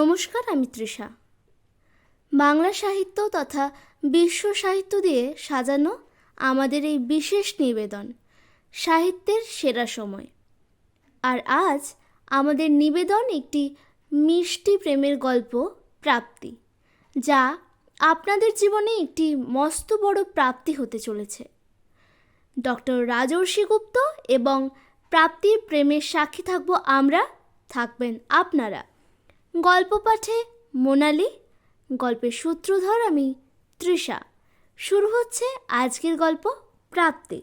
নমস্কার, আমি তৃষা। বাংলা সাহিত্য তথা বিশ্ব সাহিত্য দিয়ে সাজানো আমাদের এই বিশেষ নিবেদন, সাহিত্যের সেরা সময়। আর আজ আমাদের নিবেদন একটি মিষ্টি প্রেমের গল্প, প্রাপ্তি, যা আপনাদের জীবনে একটি মস্ত বড় প্রাপ্তি হতে চলেছে। ডক্টর রাজর্ষি গুপ্ত এবং প্রাপ্তির প্রেমের সাক্ষী থাকব আমরা, থাকবেন আপনারা। গল্প পাঠে মোনালি, গল্পের সূত্রধর আমি তৃষা। শুরু হচ্ছে আজকের গল্প প্রাপ্তি।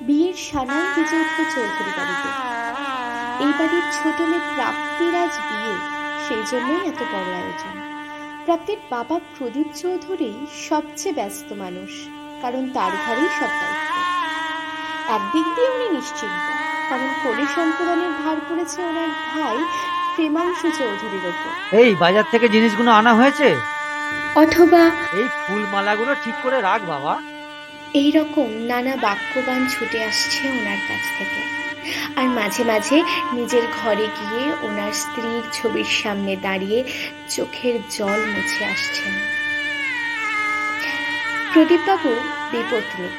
বিয়ের সানাই বেজে চৌধুরী বাড়িতে। এই বাড়ির ছোট মেয়ে প্রাপ্তির আজ বিয়ে। সেই জন্যই এত বড় আয়োজন। প্রাপ্তির বাবা প্রদীপ চৌধুরী সবচেয়ে ব্যস্ত মানুষ কারণ তার ঘরেই সব দায়িত্ব। একদিক দিয়ে উনি নিশ্চিন্ত কারণ কোলে সম্প্রদানের ভার পড়েছে ওনার ভাই প্রেমাংশু চৌধুরীর ওপর। এই বাজার থেকে জিনিসগুলো আনা হয়েছে? অথবা এই ফুল মালাগুলো ঠিক করে রাখ বাবা। এই রকম নানা বাক্যবান ছুটে আসছে ওনার কাছ থেকে। আর মাঝে মাঝে নিজের ঘরে গিয়ে ওনার স্ত্রীর ছবির সামনে দাঁড়িয়ে চোখের জল মুছে আসছেন। প্রদীপবাবু বিপত্নিক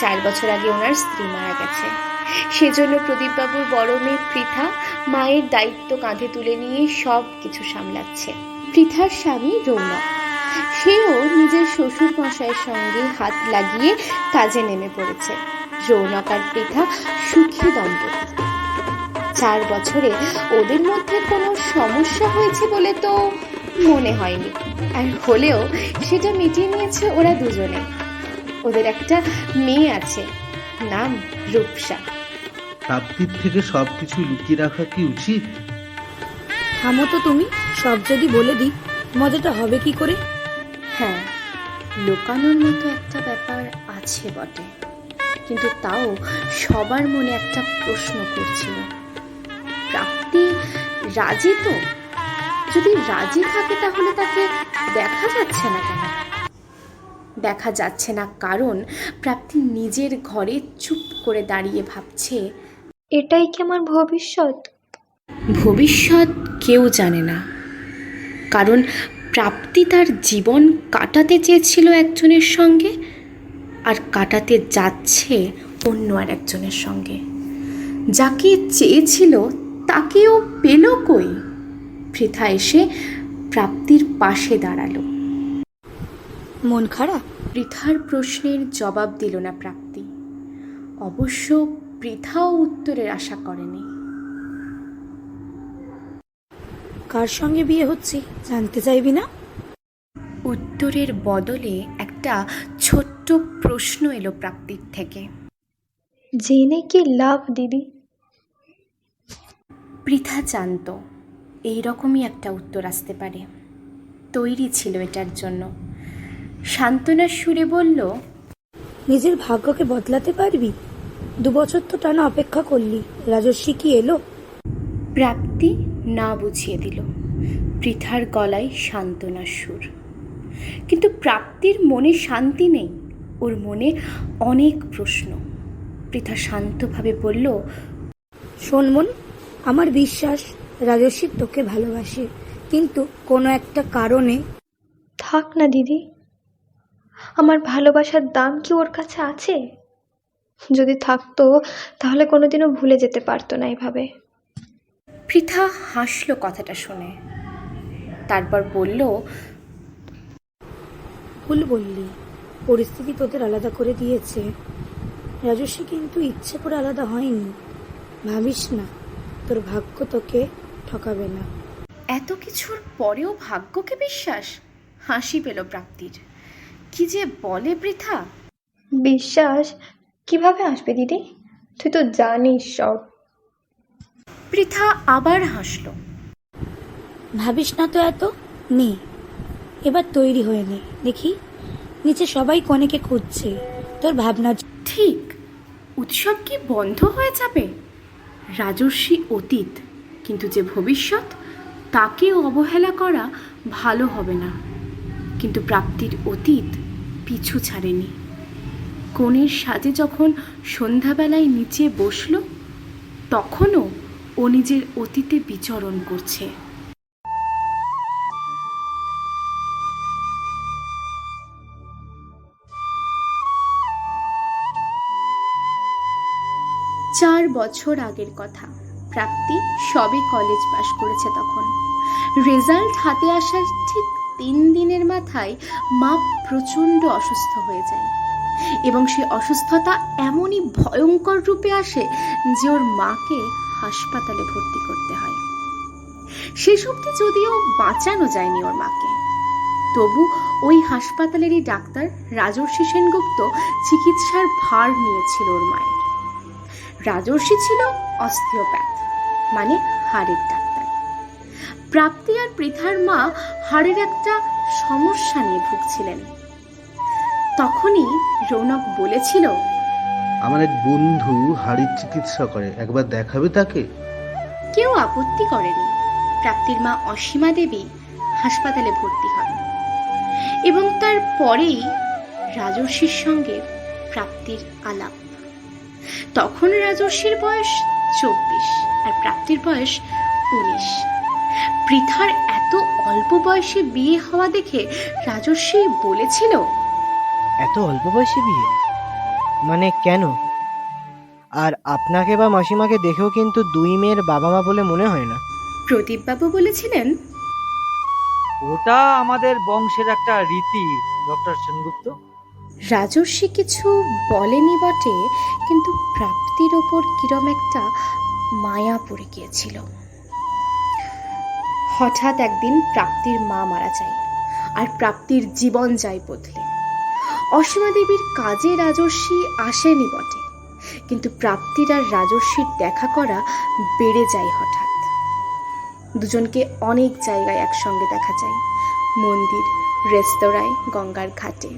চার বছর আগে ওনার স্ত্রী মারা গেছে। সেজন্য প্রদীপবাবুর বড় মেয়ে পৃথা মায়ের দায়িত্ব কাঁধে তুলে নিয়ে সব কিছু সামলাচ্ছে। পৃথার স্বামী রৌনক। সেও নিজের শ্বশুর মশাইয়ের সঙ্গে হাত লাগিয়ে কাজে নেমে পড়েছে। আর পৃথা সুখী দম্পতি। চার বছরে ওদের মধ্যে কোনো সমস্যা হয়েছে বলে তো মনে হয়নি। আর হলেও সেটা মিটিয়ে নিয়েছে ওরা দুজনে। ওদের একটা মেয়ে আছে নাম রূপসা। প্রাপ্তির থেকে সবকিছু লুকিয়ে রাখা কি উচিত? থামো তো তুমি সব যদি বলে দিই মজাটা হবে কি করে? হ্যাঁ লোকানোর মতো একটা ব্যাপার আছে বটে। কিন্তু তাও সবার মনে একটা প্রশ্ন করছিল। প্রাপ্তি রাজি তো? যদি রাজি থাকে তাহলে তাকে দেখা যাচ্ছে না কেন? দেখা যাচ্ছে না কারণ প্রাপ্তি নিজের ঘরে চুপ করে দাঁড়িয়ে ভাবছে, এটাই কি আমার ভবিষ্যৎ? ভবিষ্যৎ কেউ জানে না। কারণ প্রাপ্তি তার জীবন কাটাতে চেয়েছিল একজনের সঙ্গে আর কাটাতে যাচ্ছে অন্য আর একজনের সঙ্গে। যাকে চেয়েছিল তাকেও পেল কই? পৃথা এসে প্রাপ্তির পাশে দাঁড়াল। মন খারাপ? পৃথার প্রশ্নের জবাব দিল না প্রাপ্তি। অবশ্য পৃথাও উত্তরের আশা করেনি। কার সঙ্গে বিয়ে হচ্ছে? জানতে চাইবি না? উত্তরের বদলে একটা ছোট্ট প্রশ্ন এলো প্রাপ্তির থেকে। জেনে কি লাভ দিদি? পৃথা জানত এই রকমই একটা উত্তর আসতে পারে। তৈরি ছিল এটার জন্য। সান্ত্বনার সুরে বলল নিজের ভাগ্যকে বদলাতে পারবি? দু বছর তো টানা অপেক্ষা করলি রাজস্বী কি এলো? প্রাপ্তি না বুঝিয়ে দিল। পৃথার গলায় সান্ত্বনার সুর। কিন্তু প্রাপ্তির মনে শান্তি নেই। ওর মনে অনেক প্রশ্ন। পৃথা শান্তভাবে বলল শোন মন আমার বিশ্বাস রাজস্বী তোকে ভালোবাসে। কিন্তু কোনো একটা কারণে থাক না দিদি আমার ভালোবাসার দাম কি ওর কাছে আছে? যদি থাকতো তাহলে কোনোদিনও ভুলে যেতে পারতো না এভাবে। পৃথা হাসল কথাটা শুনে। তারপর বলল ভুল বললি। পরিস্থিতি তোদের আলাদা করে দিয়েছে। রাজস্বী কিন্তু ইচ্ছে করে আলাদা হয়নি। ভাবিস না তোর ভাগ্য তোকে ঠকাবে না। এত কিছুর পরেও ভাগ্যকে বিশ্বাস? হাসি পেল প্রাপ্তির। কি যে বলে বৃথা? বিশ্বাস? কীভাবে আসবে দিদি? তুই তো জানিস সব। পৃথা আবার হাসল। ভাবিস না তো এত? নে এবার তৈরি হয়ে নে। দেখি নিচে সবাই কনেকে খুঁজছে। তোর ভাবনা ঠিক। উৎসব কি বন্ধ হয়ে যাবে? রাজস্বী অতীত, কিন্তু যে ভবিষ্যৎ তাকে অবহেলা করা ভালো হবে না। কিন্তু প্রাপ্তির অতীত পিছু ছাড়েনি। কনের সাজে যখন সন্ধ্যাবেলায় নিচে বসল, তখনও ও নিজের অতীতে বিচরণ করছে। বছর আগের কথা। প্রাপ্তি সবে কলেজ পাশ করেছে তখন। রেজাল্ট হাতে আসার ঠিক তিন দিনের মাথায় মা প্রচণ্ড অসুস্থ হয়ে যায়। এবং সে অসুস্থতা এমনই ভয়ঙ্কর রূপে আসে যে ওর মাকে হাসপাতালে ভর্তি করতে হয়। শেষ যদিও বাঁচানো যায়নি ওর মাকে। তবু ওই হাসপাতালেরই ডাক্তার রাজর্ষি সেনগুপ্ত চিকিৎসার ভার নিয়েছিল ওর মায়ের। রাজর্ষি ছিল অস্থিওপ্যাথ মানে হাড়ের ডাক্তার। প্রাপ্তি আর পৃথার মা হাড়ের একটা সমস্যা নিয়ে ভুগছিলেন। তখনই রৌনক বলেছিল আমার এক বন্ধু হাড়ির চিকিৎসা করে একবার দেখাবে তাকে? কেউ আপত্তি করেনি। প্রাপ্তির মা অসীমা দেবী হাসপাতালে ভর্তি হন। এবং তার পরেই রাজর্ষির সঙ্গে প্রাপ্তির আলাপ। তখন রাজর্ষির বয়স চব্বিশ আর প্রাপ্তির বয়স উনিশ। পৃথার এত অল্প বয়সে বিয়ে হওয়া দেখে রাজর্ষি বলেছিল এত অল্প বয়সে বিয়ে? মানে কেন? আর আপনাকে বা মাসিমাকে দেখেও কিন্তু দুই মেয়ের বাবা মা বলে মনে হয় না। প্রদীপবাবু বলেছিলেন ওটা আমাদের বংশের একটা রীতি ডক্টর সেনগুপ্ত। রাজর্ষি কিছু বলেনি বটে, কিন্তু প্রাপ্তির ওপর কিরম একটা মায়া পড়ে গিয়েছিল। হঠাৎ একদিন প্রাপ্তির মা মারা যায়, আর প্রাপ্তির জীবন যায় বদলে। অসীমা দেবীর কাজে রাজর্ষি আসেনি বটে, কিন্তু প্রাপ্তির আর রাজর্ষির দেখা করা বেড়ে যায় হঠাৎ। দুজনকে অনেক জায়গায় একসঙ্গে দেখা যায়, মন্দির, রেস্তোরাঁয়, গঙ্গার ঘাটে।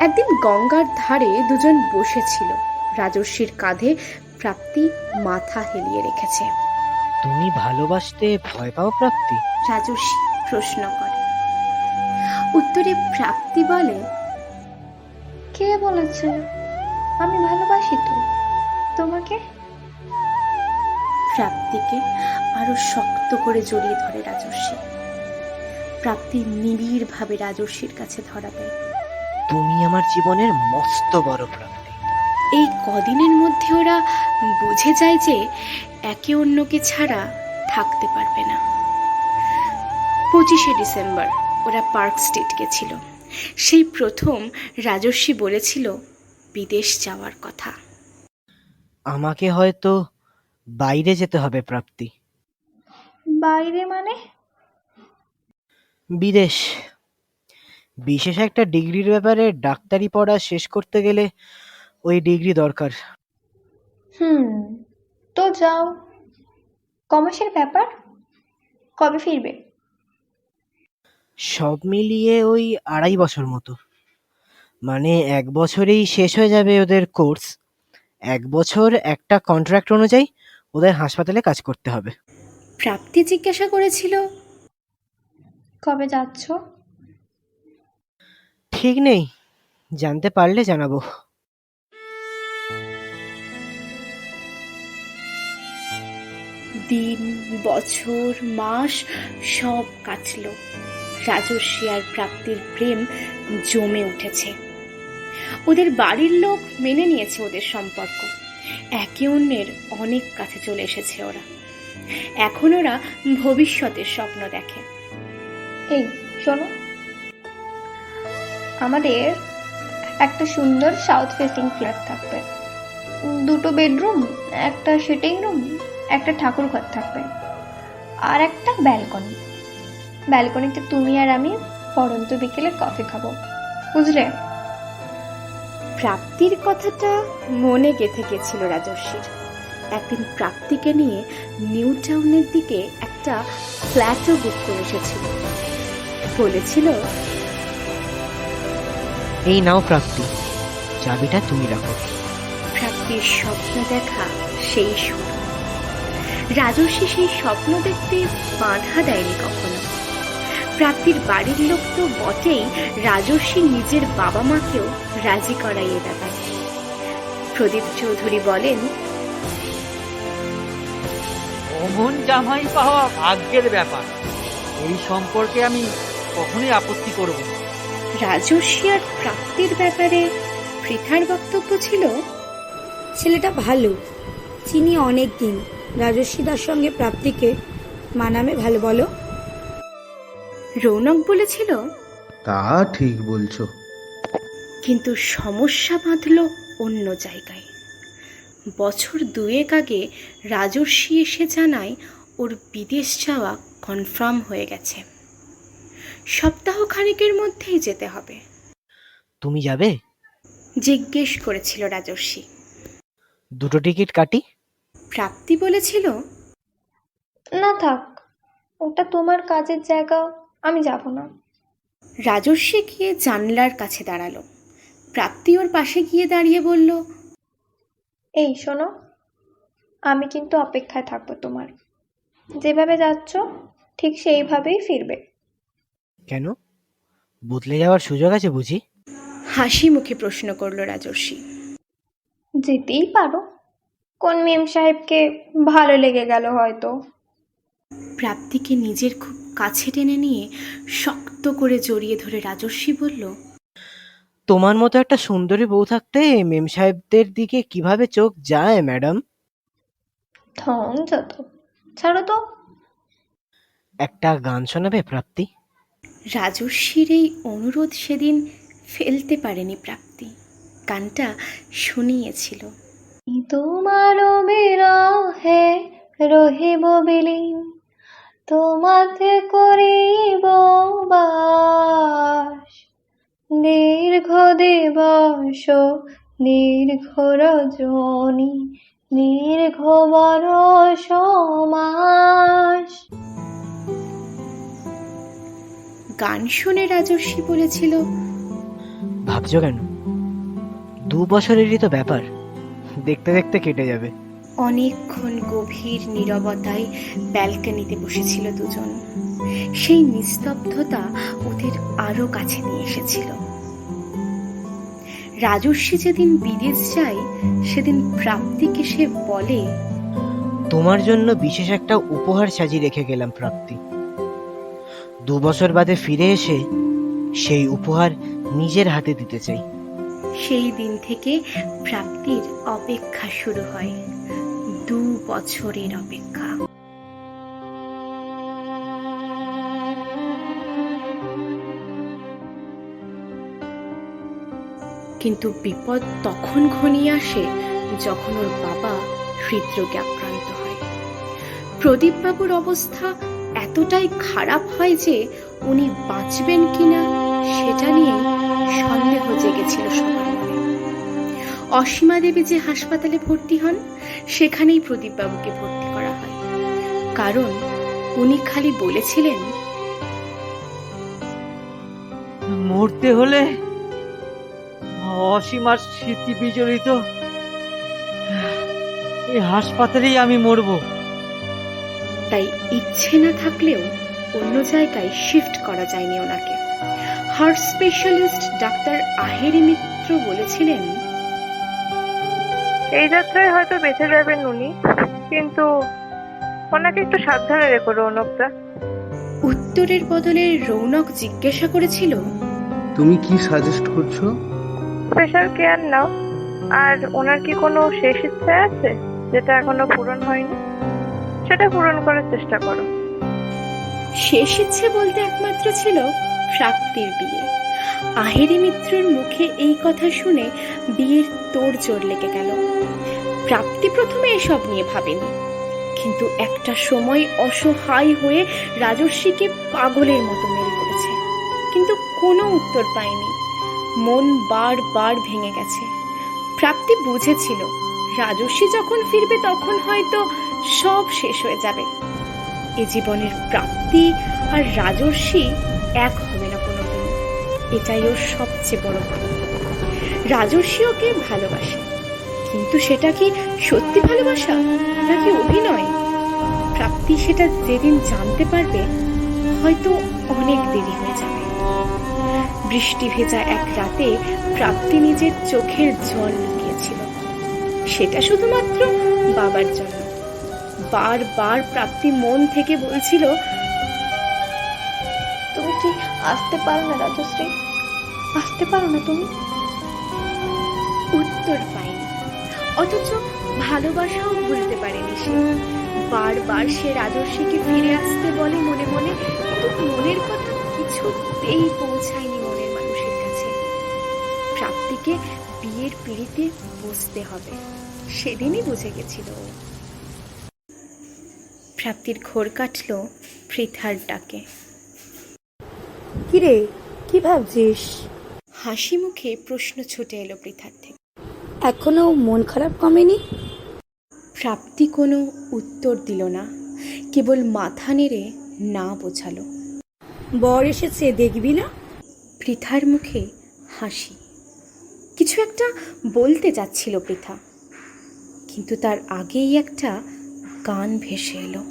একদিন গঙ্গার ধারে দুজন বসেছিল। রাজস্বীর কাঁধে প্রাপ্তি মাথা হেলিয়ে রেখেছে। তুমি ভালোবাসতে ভয় পাও প্রাপ্তি? রাজস্বী প্রশ্ন করে। উত্তরে প্রাপ্তি বলে কে বলেছে? আমি ভালোবাসি তো। তোমাকে? প্রাপ্তিকে আরও শক্ত করে জড়িয়ে ধরে রাজস্বী প্রাপ্তি নিবিড় ভাবে রাজস্বীর কাছে ধরা দেয়। তুমি আমার জীবনের মস্ত বড় প্রাপ্তি। এই কদিনের মধ্যে ওরা বুঝে যায় যে একে অন্যকে ছাড়া থাকতে পারবে না। পঁচিশে ডিসেম্বর ওরা পার্ক স্ট্রিট গেছিল সেই প্রথম রাজস্বী বলেছিল বিদেশ যাওয়ার কথা। আমাকে হয়তো বাইরে যেতে হবে প্রাপ্তি। বাইরে মানে? বিদেশ। বিশেষ একটা ডিগ্রির ব্যাপারে ডাক্তারি পড়া শেষ করতে গেলে ওই ডিগ্রি দরকার। হুম তো যাও। কমার্সের ব্যাপার? কবে ফিরবে? সব মিলিয়ে ওই আড়াই বছর মতো। মানে এক বছরেই শেষ হয়ে যাবে ওদের কোর্স। এক বছর একটা কন্ট্রাক্ট অনুযায়ী ওদের হাসপাতালে কাজ করতে হবে। প্রাপ্তি জিজ্ঞাসা করেছিল। কবে যাচ্ছ? ঠিক নেই। জানতে পারলে জানাব। দিন বছর মাস সব কাটলো। রাজস্বী আর প্রাপ্তির প্রেম জমে উঠেছে। ওদের বাড়ির লোক মেনে নিয়েছে ওদের সম্পর্ক। একে অন্যের অনেক কাছে চলে এসেছে ওরা। এখন ওরা ভবিষ্যতের স্বপ্ন দেখে। এই শোনো। আমাদের একটা সুন্দর সাউথ ফেসিং ফ্ল্যাট থাকবে। দুটো বেডরুম একটা সিটিং রুম একটা ঠাকুর ঘর থাকবে আর একটা ব্যালকনি ব্যালকনিতে তুমি আর আমি পরন্ত বিকেলে কফি খাব। বুঝলে? প্রাপ্তির কথাটা মনে গেঁথে গেছিল রাজস্বীর একদিন প্রাপ্তিকে নিয়ে নিউ টাউনের দিকে একটা ফ্ল্যাটও বুক করে এসেছিল। বলেছিল এই নাও প্রাপ্তি। চাবিটা তুমি রাখো। প্রাপ্তির স্বপ্ন দেখা সেই শুরু। রাজস্বী সেই স্বপ্ন দেখতে বাধা দেয়নি কখনো। প্রাপ্তির বাড়ির লোক তো বটেই রাজস্বী নিজের বাবা মাকেও রাজি করাই এ ব্যাপারে প্রদীপ চৌধুরী বলেন অমন জামাই পাওয়া ভাগ্যের ব্যাপার। এই সম্পর্কে আমি কখনোই আপত্তি করব না। রাজস্বী আর প্রাপ্তির ব্যাপারে পৃথার বক্তব্য ছিল ছেলেটা ভালো চিনি অনেক দিন রাজস্বীদার সঙ্গে প্রাপ্তিকে মানামে ভালো বলো। রৌনক বলেছিল তা ঠিক বলছো। কিন্তু সমস্যা বাঁধল অন্য জায়গায়। বছর দুয়েক আগে রাজস্বী এসে জানায় ওর বিদেশ যাওয়া কনফার্ম হয়ে গেছে। সপ্তাহ খানেকের মধ্যেই যেতে হবে। তুমি যাবে? জিজ্ঞেস করেছিল রাজস্বী দুটো টিকিট কাটি? প্রাপ্তি বলেছিল না থাক ওটা তোমার কাজের জায়গা আমি যাব না। রাজস্বী গিয়ে জানলার কাছে দাঁড়াল। প্রাপ্তি ওর পাশে গিয়ে দাঁড়িয়ে বলল এই শোনো আমি কিন্তু অপেক্ষায় থাকব তোমার। যেভাবে যাচ্ছ ঠিক সেইভাবেই ফিরবে। কেন? বদলে যাওয়ার সুযোগ আছে বুঝি? হাসি মুখে প্রশ্ন করল রাজস্বী যেতেই পারো। কোন মেম সাহেবকে ভালো লেগে গেল হয়তো। প্রাপ্তিকে নিজের খুব কাছে টেনে নিয়ে শক্ত করে জড়িয়ে ধরে রাজস্বী বলল তোমার মতো একটা সুন্দরী বউ থাকতে মেম সাহেবদের দিকে কীভাবে চোখ যায় ম্যাডাম? ঠং যত। ছাড়ো তো। একটা গান শোনাবে প্রাপ্তি? রাজস্বীর এই অনুরোধ সেদিন ফেলতে পারেনি প্রাপ্তি। গানটা শুনিয়েছিল। তোমার বিরহে রহিব বিলীন, তোমাতে করিব বাস। দীর্ঘ দিবস, দীর্ঘ রজনী, দীর্ঘ বরষ মাস। গান শুনে রাজর্ষি বলেছিল ভাবছ কেন? দু বছরেরই তো ব্যাপার। দেখতে দেখতে কেটে যাবে। অনেকক্ষণ গভীর নীরবতায় ব্যালকনিতে বসেছিল দুজন। সেই নিস্তব্ধতা ওদের আরও কাছে নিয়ে এসেছিল। রাজস্বী যেদিন বিদেশ যায় সেদিন প্রাপ্তিকে সে বলে তোমার জন্য বিশেষ একটা উপহার সাজিয়ে রেখে গেলাম প্রাপ্তি। দু বছর বাদে ফিরে এসে সেই উপহার নিজের হাতে দিতে চাই। সেই দিন থেকে প্রাপ্তির অপেক্ষা শুরু হয়। দু বছরের অপেক্ষা। কিন্তু বিপদ তখন ঘনিয়ে আসে যখন ওর বাবা হৃদরোগে আক্রান্ত হয়। প্রদীপবাবুর অবস্থা এতটাই খারাপ হয় যে উনি বাঁচবেন কিনা সেটা নিয়ে সন্দেহ জেগেছিল সবার মনে। অসীমা দেবী যে হাসপাতালে ভর্তি হন, সেখানেই প্রদীপবাবুকে ভর্তি করা হয়। কারণ উনি খালি বলেছিলেন, মরতে হলে অসীমার স্মৃতি বিজড়িত। এই হাসপাতালেই আমি মরবো। তাই ইচ্ছে না থাকলেও অন্য জায়গায় শিফট করা যায়নি ওনাকে। Heart specialist doctor Aheri Mitra বলেছিলেন এই যাত্রায় হয়তো বেঁচে যাবেন উনি কিন্তু ওনাকে একটু সাবধানে রেখো রৌনকদা। উত্তরের বদলে রৌনক জিজ্ঞাসা করেছিল তুমি কি সাজেস্ট করছ? স্পেশাল কেয়ার নাও। আর ওনার কি কোনো শেষ ইচ্ছে আছে যেটা এখনও পূরণ হয়নি? সেটা পূরণ করার চেষ্টা করো। শেষ ইচ্ছে বলতে একমাত্র ছিল প্রাপ্তির বিয়ে। আহেরি মিত্রের মুখে এই কথা শুনে বিয়ের তোর জোর লেগে গেল। প্রাপ্তি প্রথমে এসব নিয়ে ভাবেনি। কিন্তু একটা সময় অসহায় হয়ে রাজস্বীকে পাগলের মতো মেরে করেছে কিন্তু কোনো উত্তর পায়নি। মন বারবার ভেঙে গেছে। প্রাপ্তি বুঝেছিল রাজস্বী যখন ফিরবে তখন হয়তো সব শেষ হয়ে যাবে। এ জীবনের প্রাপ্তি আর রাজস্বী এক হবে না কোনোদিন। এটাই ওর সবচেয়ে বড় রাজস্বী ওকে ভালোবাসে। কিন্তু সেটা কি সত্যি ভালোবাসা নাকি অভিনয়? প্রাপ্তি সেটা যেদিন জানতে পারবে, হয়তো অনেক দেরি হয়ে যাবে। বৃষ্টি ভেজা এক রাতে প্রাপ্তি নিজের চোখের জল লুকিয়েছিল। সেটা শুধুমাত্র বাবার জন্য। বারবার প্রাপ্তি মন থেকে বলছিল তুমি কি আসতে পারো না রাজশ্রী? আসতে পারো না তুমি? উত্তর পায়নি অথচ ভালোবাসাও ভুলতে পারেনি সে। বারবার সে রাজস্বীকে ফিরে আসতে বলে মনে মনে কিন্তু মনের কথা কিছুতেই পৌঁছায়নি মনের মানুষের কাছে। প্রাপ্তিকে বিয়ের পিড়িতে বসতে হবে। সেদিনই বুঝে গেছিল ও। প্রাপ্তির ঘোর কাটল পৃথার ডাকে। কিরে কি ভাবছিস? হাসি মুখে প্রশ্ন ছুটে এলো পৃথার থেকে। এখনও মন খারাপ কমেনি? প্রাপ্তি কোনো উত্তর দিল না কেবল মাথা নেড়ে না বোঝালো। বর এসেছে দেখবি না? পৃথার মুখে হাসি। কিছু একটা বলতে যাচ্ছিল পৃথা কিন্তু তার আগেই একটা গান ভেসে এলো।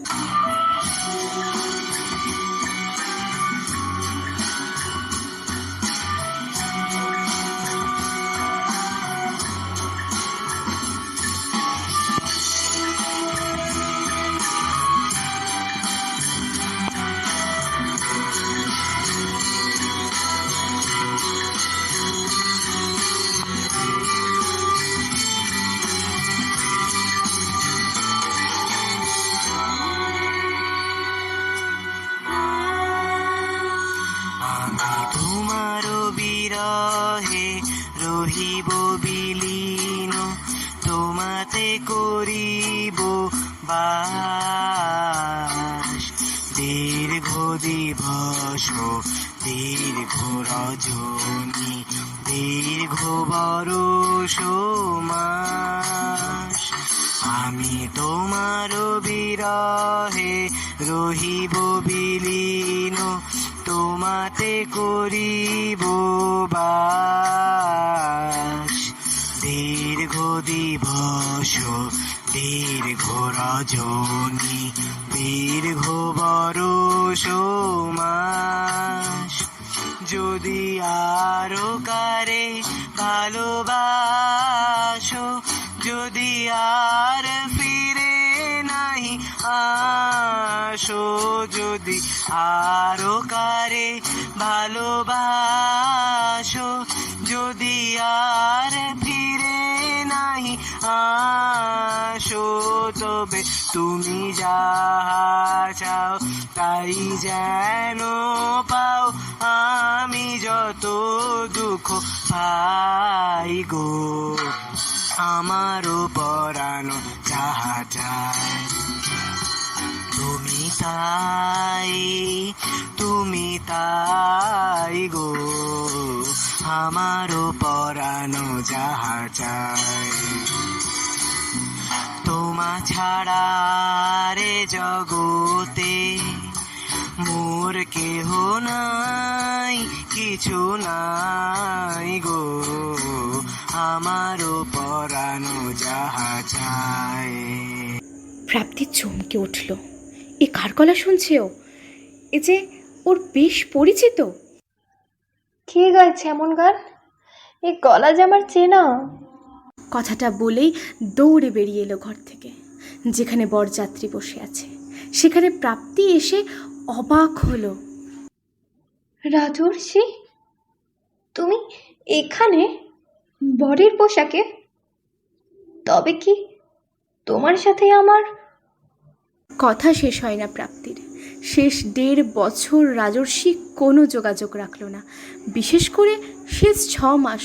তোমাতে করিব বাস। দীর্ঘ দিবস, দীর্ঘ রজনী, দীর্ঘ বরষ মাস। যদি আরও কারে ভালোবাসো, যদি আর আসো যদি আরও কারে ভালোবাসো, যদি আর ফিরে নাই আসো তবে তুমি যা চাও তাই যেন পাও। আমি যত দুঃখ পাই গো, আমারও পরানো যাহা চায় তাই তুমি তাই গো। আমারও পরানো যাহা চায় তোমা ছাড়া রে জগতে মোর কেহ নাই, কিছু নাই গো। আমারও পরানো যাহা চায় প্রাপ্তি চমকে উঠল। এ কার গলা শুনছে ও? এ যে ওর বেশ পরিচিত। কে গাইছে এমন গান এ গলা যে আমার চেনা। কথাটা বলেই দৌড়ে বেরিয়ে এলো ঘর থেকে যেখানে বরযাত্রী বসে আছে। সেখানে প্রাপ্তি এসে অবাক হলো। রাজর্ষি তুমি এখানে বরের পোশাকে? তবে কি তোমার সাথে আমার কথা শেষ হয় না প্রাপ্তির। শেষ দেড় বছর রাজর্ষি কোনো যোগাযোগ রাখল না। বিশেষ করে শেষ ছ মাস।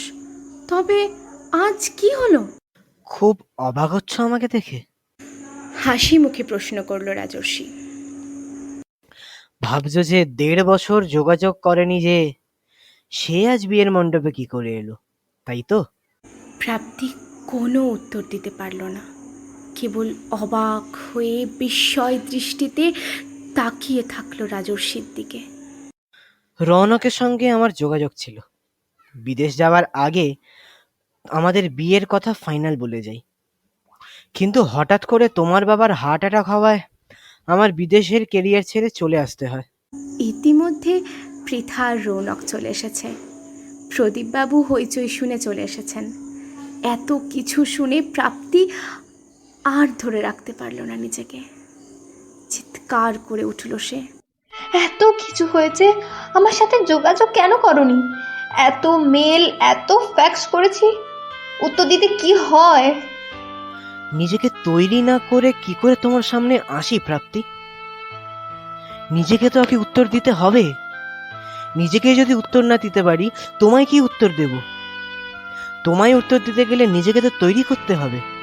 তবে আজ কি হলো? খুব অবাক হচ্ছ আমাকে দেখে। হাসি মুখে প্রশ্ন করল রাজর্ষি। ভাবছ যে দেড় বছর যোগাযোগ করেনি যে সে আজ বিয়ের মণ্ডপে কি করে এলো? তাই তো? প্রাপ্তি কোনো উত্তর দিতে পারল না। কেবল অবাক হয়ে বিস্ময় দৃষ্টিতে তাকিয়ে থাকল রাজর্ষির দিকে। রৌনকের সঙ্গে আমার যোগাযোগ ছিল। বিদেশ যাওয়ার আগে আমাদের বিয়ের কথা ফাইনাল বলে যাই। কিন্তু হঠাৎ করে তোমার বাবার হার্ট অ্যাটাক হওয়ায় আমার বিদেশের কেরিয়ার ছেড়ে চলে আসতে হয়। ইতিমধ্যে পৃথা আর রৌনক চলে এসেছে। প্রদীপবাবু হইচই শুনে চলে এসেছেন। এত কিছু শুনে প্রাপ্তি আর ধরে রাখতে পারল না নিজেকে। চিৎকার করে উঠল সে। এত কিছু হয়েছে আমার সাথে যোগাযোগ কেন করনি? এত মেল এত ফ্যাক্স করেছি উত্তর দিতে কি হয়? নিজেকে তৈরি না করে কি করে তোমার সামনে আসি প্রাপ্তি? নিজেকে তো আগে উত্তর দিতে হবে? নিজেকে যদি উত্তর না দিতে পারি তোমায় কি উত্তর দেব? তোমায় উত্তর দিতে গেলে নিজেকে তো তৈরি করতে হবে।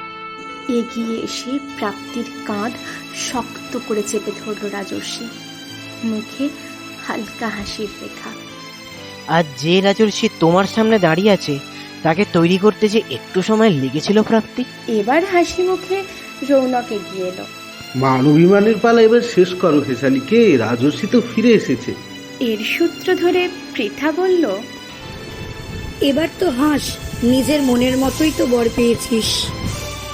এগিয়ে এসে প্রাপ্তির কাঁধ শক্ত করে চেপে ধরল রাজর্ষি। মুখে হালকা হাসির রেখা। আর যে রাজর্ষি তোমার সামনে দাঁড়িয়ে আছে তাকে তৈরি করতে যে একটু সময় লেগেছিল প্রাপ্তি? এবার হাসি মুখে রৌনক এগিয়ে এলো। মান অভিমানের পালা এবার শেষ করো হেসালিকে রাজস্বী তো ফিরে এসেছে। এর সূত্র ধরে পৃথা বলল এবার তো হাস নিজের মনের মতোই তো বর পেয়েছিস।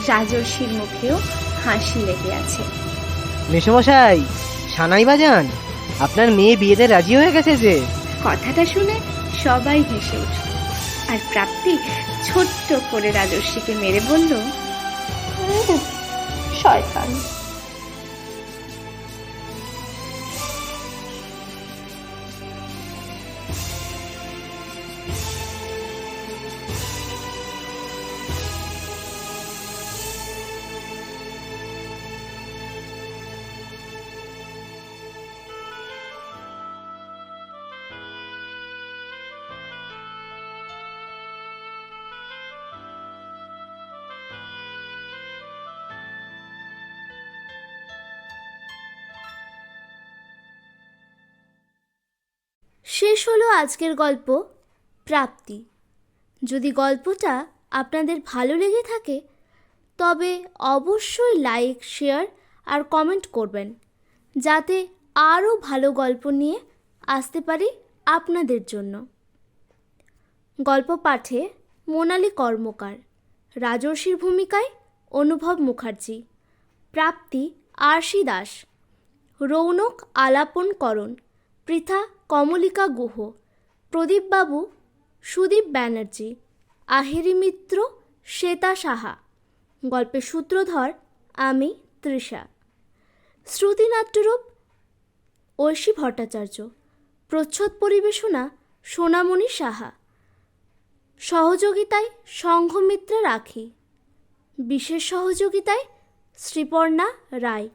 রাজর্ষির মুখেও হাসি লেগে আছে। মেসমশাই সানাই বাজান আপনার মেয়ে বিয়েতে রাজি হয়ে গেছে যে? কথাটা শুনে সবাই হেসে উঠল। আর প্রাপ্তি ছোট্ট করে রাজর্ষিকে মেরে বলল শয়তান। শেষ হলো আজকের গল্প, প্রাপ্তি। যদি গল্পটা আপনাদের ভালো লেগে থাকে, তবে অবশ্যই লাইক, শেয়ার আর কমেন্ট করবেন, যাতে আরও ভালো গল্প নিয়ে আসতে পারি আপনাদের জন্য। গল্প পাঠে মোনালি কর্মকার, রাজর্ষির ভূমিকায় অনুভব মুখার্জি, প্রাপ্তি আরশি দাস, রৌনক আলাপন করণ, পৃথা কমলিকা গুহ, প্রদীপবাবু সুদীপ ব্যানার্জি, আহেরি মিত্র শ্বেতা সাহা। গল্পের সূত্রধর আমি তৃষা। শ্রুতিনাট্যরূপ ঐশী ভট্টাচার্য। প্রচ্ছদ পরিবেশনা সোনামণি সাহা। সহযোগিতায় সংঘমিত্রা রাখি। বিশেষ সহযোগিতায় শ্রীপর্ণা রায়।